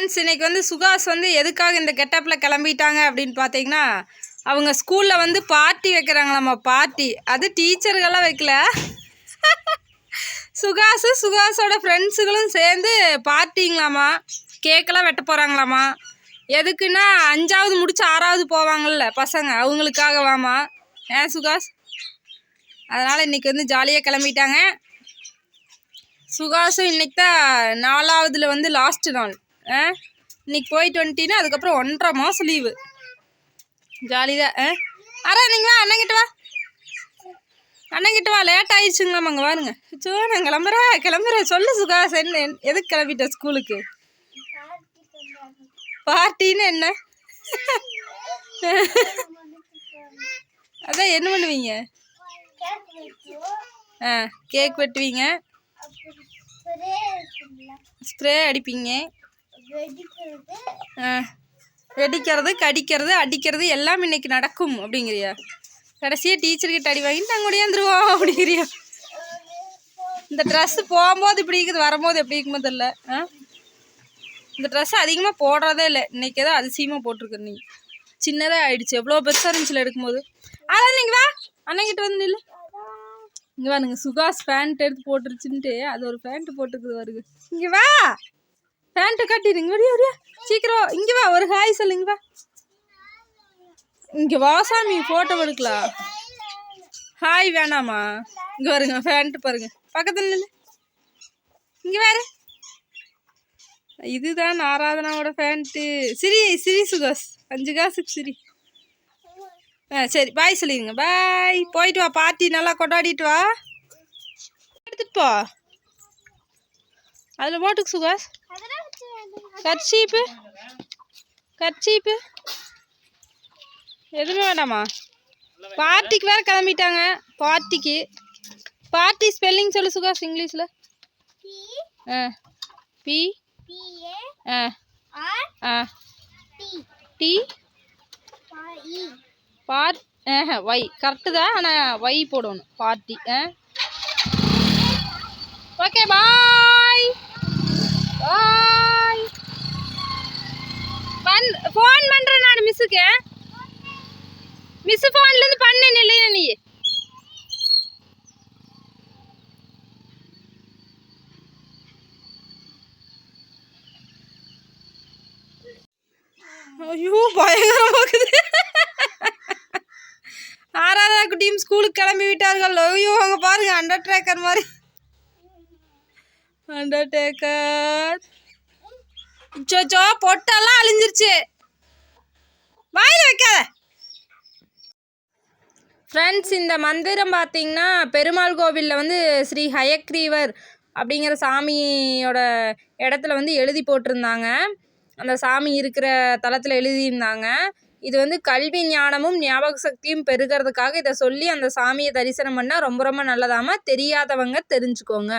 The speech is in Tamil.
ஃப்ரெண்ட்ஸ் இன்னைக்கு வந்து சுகாஸ் வந்து எதுக்காக இந்த கெட்டப்பில் கிளம்பிட்டாங்க அப்படின்னு பார்த்தீங்கன்னா அவங்க ஸ்கூலில் வந்து பார்ட்டி வைக்கிறாங்களாம்மா பார்ட்டி அது டீச்சர்களாக வைக்கல. சுகாஸு சுகாஸோட ஃப்ரெண்ட்ஸுகளும் சேர்ந்து பார்ட்டிங்களாம்மா கேக்கெல்லாம் வெட்ட போகிறாங்களாம்மா எதுக்குன்னா அஞ்சாவது முடிச்சு ஆறாவது போவாங்கள்ல பசங்க அவங்களுக்காக வாமா. ஏன் சுகாஸ்? அதனால் இன்றைக்கி வந்து ஜாலியாக கிளம்பிட்டாங்க. சுகாசும் இன்னைக்கு தான் நாலாவதுல வந்து லாஸ்ட் நாள். ஆ? இன்னைக்கு போயிட்டு வந்துட்டீங்கன்னா அதுக்கப்புறம் ஒன்றரை மாதம் லீவு ஜாலி தான் ஆ? அரா நீங்கள்? அண்ணங்கிட்ட வா. அண்ணங்கிட்ட வா. லேட் ஆயிடுச்சுங்களாம் அங்கே வாருங்க சோ நான் கிளம்புறேன். கிளம்புறேன் சொல்லு சுகாஸ் என்ன எதுக்கு கிளம்பிட்ட ஸ்கூலுக்கு? பார்ட்டின்னு என்ன? அதான் என்ன பண்ணுவீங்க? ஆ கேக் வெட்டுவீங்க. ஸ்ப்ரே அடிப்பீங்க. வெடிக்கிறது. கடிக்கிறது அடிக்கிறது எல்லாம் இன்னைக்கு நடக்கும் அப்படிங்கிறியா? கடைசியாக டீச்சர்கிட்ட அடி வாங்கிட்டு நாங்கள் ஒடியாந்துருவோம் அப்படிங்கிறியா? இந்த ட்ரெஸ்ஸு போகும்போது இப்படி இருக்குது வரும்போது எப்படி இருக்குமோ தெரில ஆ? இந்த ட்ரெஸ் அதிகமாக போடுறதே இல்லை. இன்னைக்கு ஏதோ அதிசயமாக போட்டிருக்க நீ. சின்னதாக ஆயிடுச்சு. எவ்வளோ பெருசாக இருந்துச்சுல எடுக்கும்போது. அதான் நீங்கள் வா. அண்ணங்கிட்ட வந்து நில்லு. இங்கே வாருங்க சுகாஸ் பேண்ட் எடுத்து போட்டுருச்சுன்ட்டு அது ஒரு பேண்ட் போட்டுக்குது வருது இங்கே வா. பேண்ட்டை கட்டிடுங்க. வடியா வடியா சீக்கிரம் இங்கே வா. ஒரு ஹாய் சொல்லுங்க வா. இங்கே வா சாமி. ஃபோட்டோ எடுக்கலாம் ஹாய் வேணாமா? இங்கே வருங்க ஃபேண்ட்டு பாருங்க. பக்கத்தில் இல்லை இங்கே வேறு. இதுதான் ஆராதனாவோட ஃபேண்ட்டு சிரி சிரி சுகாஸ் அஞ்சு காசுக்கு சிரி. ஆ சரி. பாய் சொல்லிடுங்க. பாய் போயிட்டு வா. பார்ட்டி நல்லா கொண்டாடிட்டு வா. எடுத்துட்டு போ. அதில் போட்டுக்கு சுகாஸ் கர்ச்சீப்பு. கர்ச்சீப்பு. எதுவுமே வேண்டாமா பார்ட்டிக்கு வேறு கிளம்பிட்டாங்க. பார்ட்டிக்கு. பார்ட்டி ஸ்பெல்லிங் சொல்லு சுகாஷ் இங்கிலீஷில். A. B. A. A. D. Bar Y Y. Correct தான் ஆனால் வை போடணும். பார்ட்டி ஆ. ஓகே பா இருக்க? மிஸ் ஃபோன்ல இருந்து ஃபோன்லேருந்து பண்ணேன் இல்லையா நீ. ஐயோ பயங்கரமாக இருக்குது. குட்டியும் ஸ்கூலுக்கு கிளம்பி விட்டார்கள். ஐயோ அவங்க பாருங்க அண்டர் டேக்கர் மாதிரி. அண்டர் டேக்கர் சோச்சோ பொட்டெல்லாம் அழிஞ்சிருச்சு. வாயில் வைக்காத. ஃப்ரெண்ட்ஸ் இந்த மந்திரம் பார்த்தீங்கன்னா பெருமாள் கோவிலில் வந்து ஸ்ரீ ஹயக்ரீவர் அப்படிங்கிற சாமியோட இடத்துல வந்து எழுதி போட்டிருந்தாங்க. அந்த சாமி இருக்கிற தளத்தில் எழுதியிருந்தாங்க. இது வந்து கல்வி ஞானமும் ஞாபக சக்தியும் பெருகிறதுக்காக இதை சொல்லி அந்த சாமியை தரிசனம் பண்ணால் ரொம்ப ரொம்ப நல்லதாமா தெரியாதவங்க தெரிஞ்சுக்கோங்க.